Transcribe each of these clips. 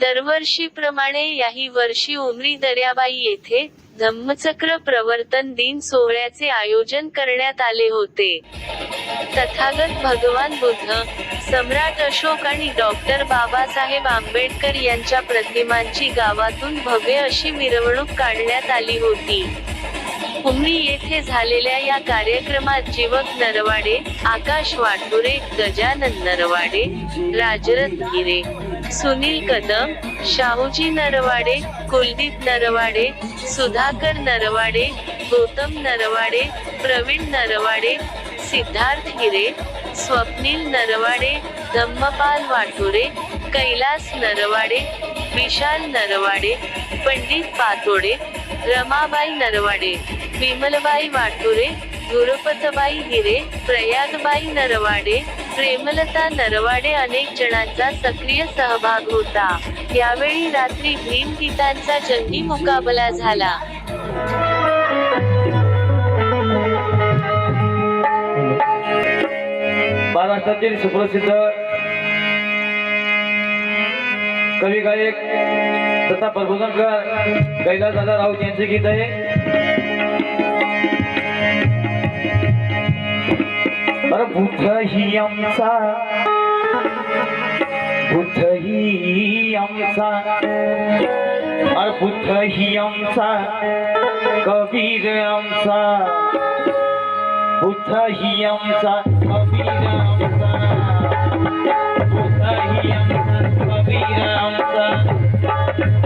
दरवर्षीप्रमाणे याही वर्षी उमरी दर्याबाई येथे धम्मचक्र प्रवर्तन दिन सोहळ्याचे आयोजन करण्यात आले होते. तथागत भगवान बुद्ध सम्राट अशोक आणि डॉक्टर बाबासाहेब आंबेडकर यांच्या प्रतिमांची गावातून भव्य अशी मिरवणूक काढण्यात आली होती. उमरी येथे झालेल्या या कार्यक्रमात जीवक नरवाडे आकाश वाटुरे गजानन नरवाडे राजरथ गिरे सुनील कदम शाहूजी नरवाडे कुलदीप नरवाडे सुधाकर नरवाडे गौतम नरवाडे प्रवीण नरवाडे सिद्धार्थ हिरे स्वप्नील नरवाडे धम्मपाल वाटुरे कैलास नरवाडे विशाल नरवाडे पंडित पातोडे रमाबाई नरवाडे विमलबाई वाटुरे गुरुपतबाई हिरे प्रयागबाई नरवाडे प्रेमलता नरवाडे अनेक जणांचा सक्रिय सहभाग होता. यावेळी रात्री भीमगीतांचा जंगी मुकाबला झाला. महाराष्ट्रातील सुप्रसिद्ध कवी गायक तथा प्रबोधनकार कैलास दादा राऊत यांचे गीत आहे. अरे बुद्ध ही आमचा. बुद्ध ही आमचा. अरे बुद्ध ही आमचा. कबीर आमचा. बुद्ध ही आमचा. कबीर आमचा. बुद्ध ही आमचा. कबीर आमचा.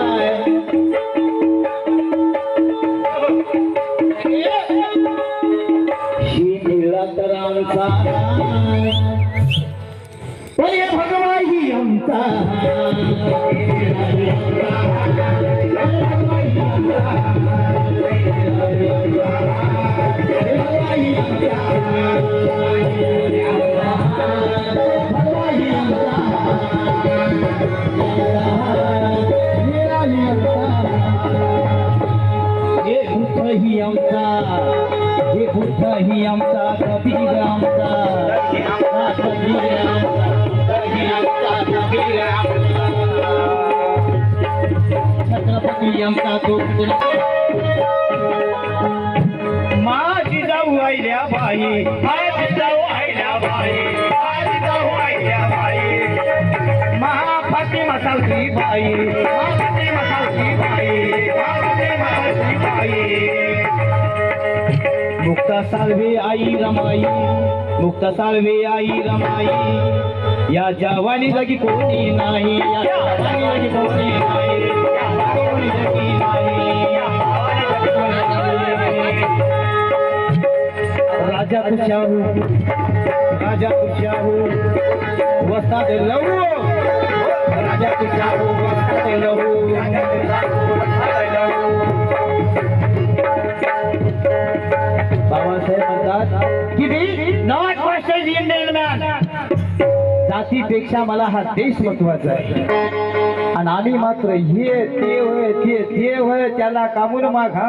आमचा तो माझी जाऊ आईल्या बाई माझी जाऊ आईल्या बाई माझी जाऊ आईल्या बाई. महाफाती मसालची बाई महाफाती मसालची बाई महाफाती मसालची बाई. मुक्ता साल्वे आई रमाई मुक्ता साल्वे आई रमाई. या जवानी जागी कोणी नाही या जवानी जागी कोणी नाही. कोणी नाही. राजा तुझ्याहू राजा तुझ्याहू वस्ताद लवू राजा तुझ्याहू वस्ताद लवू राजा तुझ्याहू वस्ताद लवू बाबासाहेब म्हणतात की मी नॉट क्वेश्चन इंडियन मॅन. जातीपेक्षा मला हा देश महत्त्वाचा आहे. आणि आम्ही मात्र हे ते होय ते ते होय त्याला कामून मागा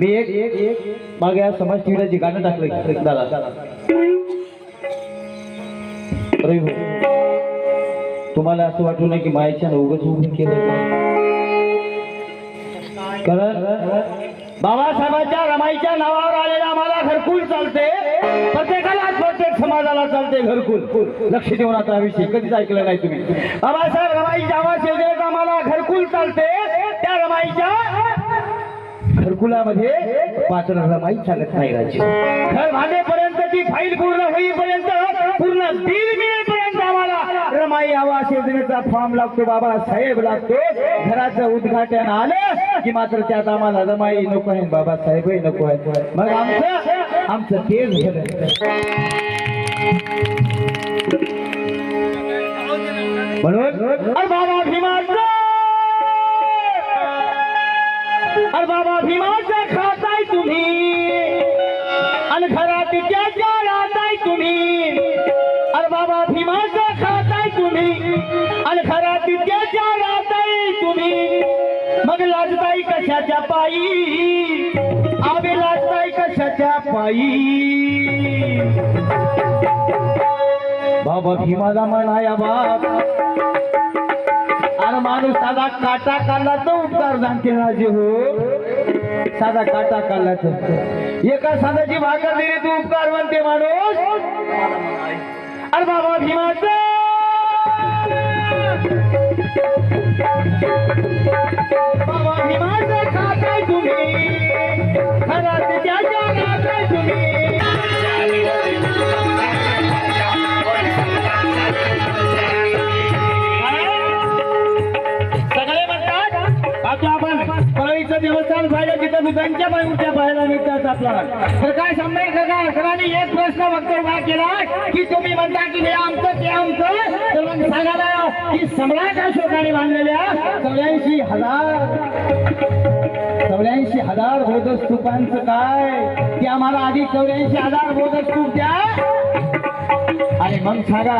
मी एक एक एक मागे या समाज टीव्हीला गाणं टाकलं दादा अरे हो. तुम्हाला असं वाटू नये की मायाच्या उगच उभं केलं कारण बाबासाहेबांच्या रमाईच्या नावावर आलेला आम्हाला घरकुल चालते. प्रत्येकाला प्रत्येक समाजाला चालते घरकुल. लक्ष देऊन आता विषय कधीच ऐकलं नाही तुम्ही. बाबासाहेब रमाईच्या आवाज योजनेत आम्हाला घरकुल चालते. त्या रमाईच्या घरकुलामध्ये मात्र रमाई सांगत नाही राजे घर बांधेपर्यंतची फाईल पूर्ण होईपर्यंत पूर्ण बिल मिळेपर्यंत आम्हाला रमाई आवास योजनेचा फॉर्म लागतो बाबा साहेब लागतो. घराचं उद्घाटन आलं की मात्र त्यात आम्हाला रमाई नको आहे बाबा साहेबही नको आहे. मग आमचं आमचं तेच झालं म्हणून बाबा भीमा! अरे बाबा भीमाचा खाताय तुम्ही. आणि घरात त्याच्या राहताय तुम्ही. अरे बाबा भीमाचा खाताय तुम्ही. आणि घरात त्याच्या राहताय तुम्ही. मग लाजताय कशाच्या पायी? आवे लाजताय कशाच्या पायी? बाबा भीमाला म्हणाया बाबा आणि माणूस साधा काटा काढला तर उपकार जाणते राजे हो साधा काटा काढला तर एका साधाची भाकर दिली तू उपकार म्हणते माणूस. अरे बाबा भीमाच. बाबा भीमाच खाताय तुम्ही. खरा त्याच्या खाताय तुम्ही. पाहिलं तिथं दुधांच्या पाहायला मिळतात आपल्याला तर काय समजाय का सरांनी एक प्रश्न फक्त उभा केला की तुम्ही म्हणता की हे आमचं ते आमचं. तर मग सांगायला की सम्राट अशोकाने बांधलेल्या चौऱ्याऐंशी हजार चौऱ्याऐंशी हजार बौद्ध स्तूपांचं काय? ते आम्हाला आधी चौऱ्याऐंशी हजार बौद्ध स्तूप द्या. आणि मग सांगा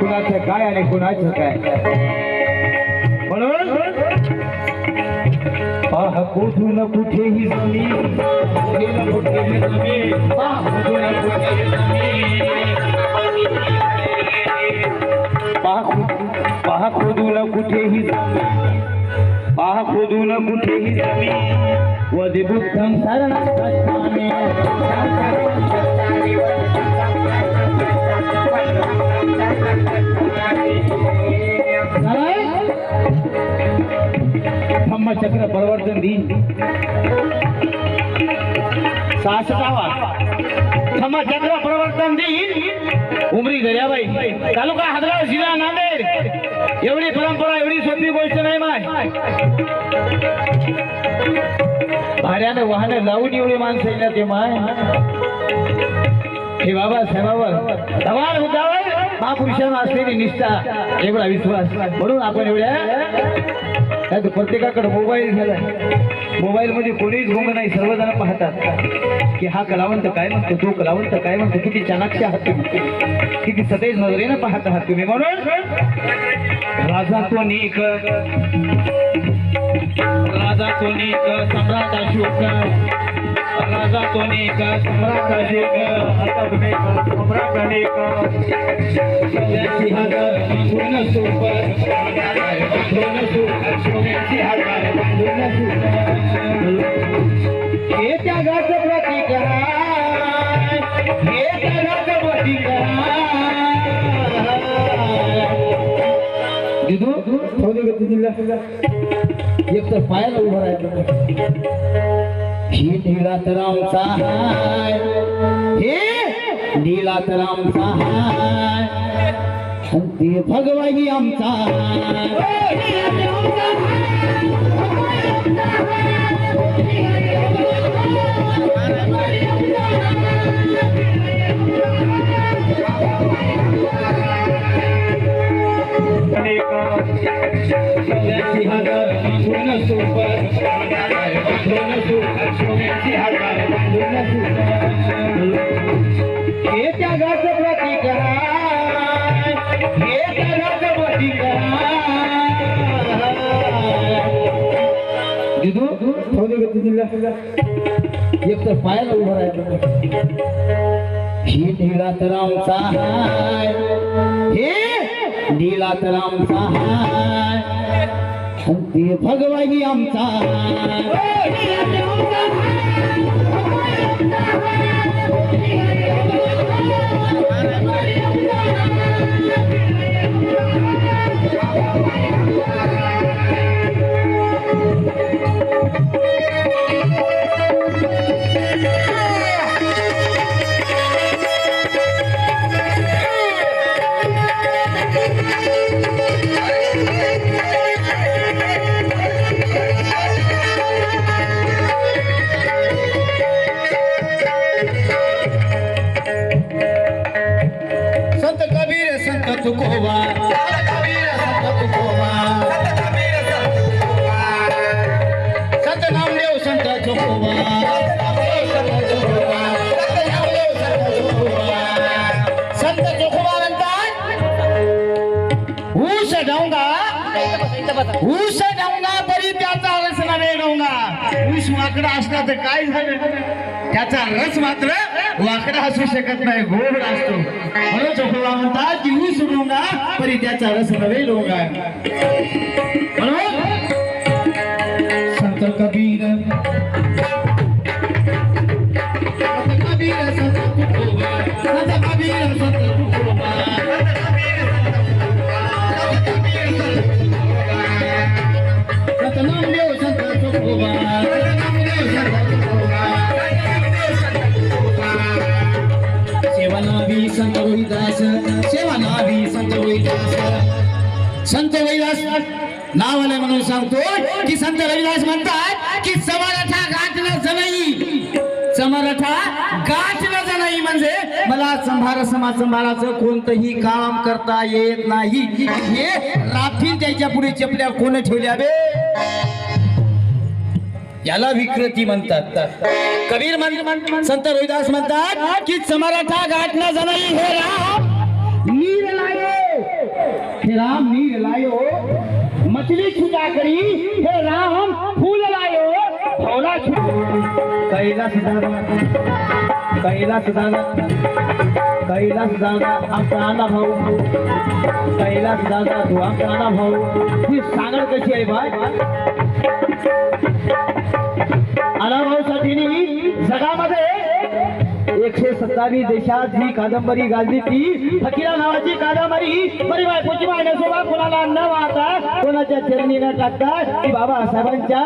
कुणाचं काय आणि कुणाचं काय? कुठून कुठेही जमी कुठेला कुठेही जमीन. कुठून कुठेही जमीन. खोदून कुठेही जमी पहा खोदून कुठेही जमी वदे बुद्धम Thank you. धम्मचक्र प्रवर्तन दिन. सहाशेचावा धम्मचक्र प्रवर्तन दिन. उमरी दर्याबाई. तालुका हदगाव जिल्हा नांदेड. एवढी परंपरा एवढी सोपी गोष्ट नाही माय. भाड्यानं वाहनं लावून एवढी माणसं येणार ते माय. हे बाबा साहेबावर. धमाल मुद्द्यावर महापुरुषांना असलेली निष्ठा. एवढा विश्वास. म्हणून आपण एवढ्या नाही तर प्रत्येकाकडे मोबाईल झाला मोबाईल मध्ये कोणीच गुंग नाही सर्वजण पाहतात. की हा कलावंत काय म्हणतो तो कलावंत काय म्हणतो किती चाणाक्ष आहात तुम्ही? किती सतेज नजरेनं पाहत आहात तुम्ही म्हणून राजा तो नीक. राजा तो नीक सम्राट अशोक. राजा तो नीक सम्राट अशोक. सम्राट अनेक. सोन्याची सुपर हे त्यागाचं प्रतीक आहे. हे प्रतीक आहे. दिदू थोडी गती एक तर पायाला उभं राहिलं हे नीला तर आमचा हाय हे नीला तर आमचा हाय ते भगवाई आमचा. सोन्याची हजार दिल्या एक तर पायाला उभं राहिलं ही नीला तर आमचा हाय. हे नीला तर आमचा हाय ते भगवाई आमचा संत जाऊंगा डोंगा त्याचा रस नव्हे डोंगा. ऊस वाकडा असला तर काय झालं? त्याचा रस मात्र वाकडा असू शकत नाही गोड असतो. म्हणून चोखोबा म्हणतात की ऊस डोंगा परी त्याचा रस नव्हे डोंगा. म्हणून संत कबीर नावाला म्हणून सांगतो की संत रविदास म्हणतात की समरथा गाठणं जणई समरथा गाठणं जणई म्हणजे मला संभार समाज संभाराचं कोणतंही काम करता येत नाही. हे राफील त्याच्या पुढे चपल्या कोण ठेवल्या बे? याला विकृती म्हणतात. कबीर म्हणतात संत रोहिदास म्हणतात की समरथा गाठला जणई हे राम नीर लायो. हे राम नीर लायो. मछली छुटा करी. हे राम फूल लायो भौला कैलास दादा कैलास दादा कैलास दादा आमचा आला भाऊ. कैलास दादा तू आमचा आला भाऊ. ही सांगड कशी आहे बाय? आला भाऊ साठी जगामध्ये एकशे सत्तावीस देशात ही कादंबरी गाजली ती. फकीरा नावाची कादंबरी. बरी बायकोची बाय कोणाला न वाहता कोणाच्या चरणी न टाकता ती बाबासाहेबांच्या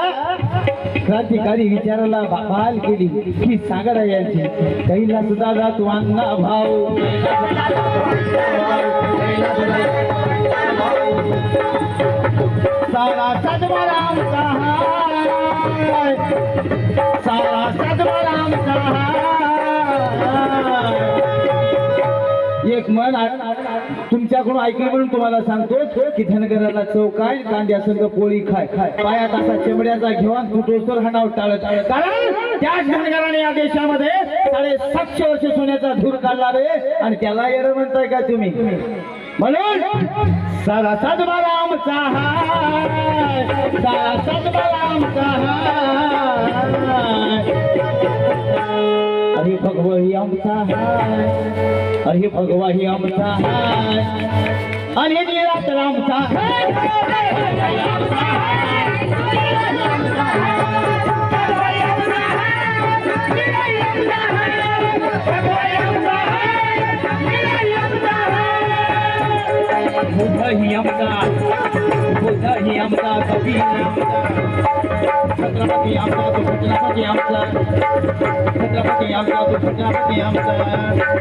क्रांतिकारी विचाराला बहाल केली. ही सागर यांची. कैला सुद्धा जा तू अण्णा भाऊ सारा सदवारा आमचा सारा सदवारा आमचा एक मन तुमच्याकडून ऐकलं म्हणून तुम्हाला सांगतो की धनगराला चौकाय कांद्या संघ पोळी खाय. खाय पायात असा चेमड्याचा घेऊन तुटोस्तर हा नाव टाळत. टाळत कारण त्या धनगराने या देशामध्ये साडेसातशे वर्ष सोन्याचा धूर काढला रे. आणि त्याला येर म्हणताय का तुम्ही? म्हणून सारा सदबाला आमचा हाय सारा सदबाला आमचा हाय अरे भगवा ही आमचा हाय. अरे भगवा ही आमचा हाय. आणि निरात्र आमचा बुध ही आमचा बुध ही आमचा कबीर. छत्रपती आमचा तो छत्रपती आमचा छत्रपती आमचा तो छत्रपती आमचा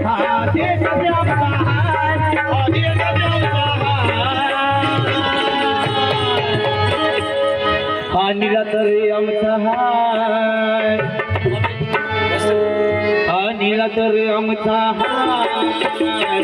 हा देश आमचा हा आमचा हा निरातरी आमचा हाय. हा निरातरी आमचा हाय.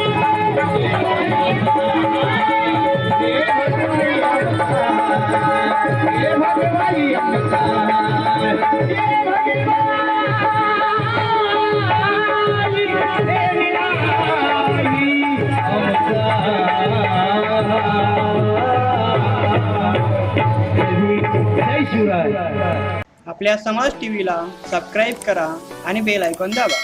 आपल्या समाज टीव्हीला सबस्क्राईब करा आणि बेल आयकॉन दाबा.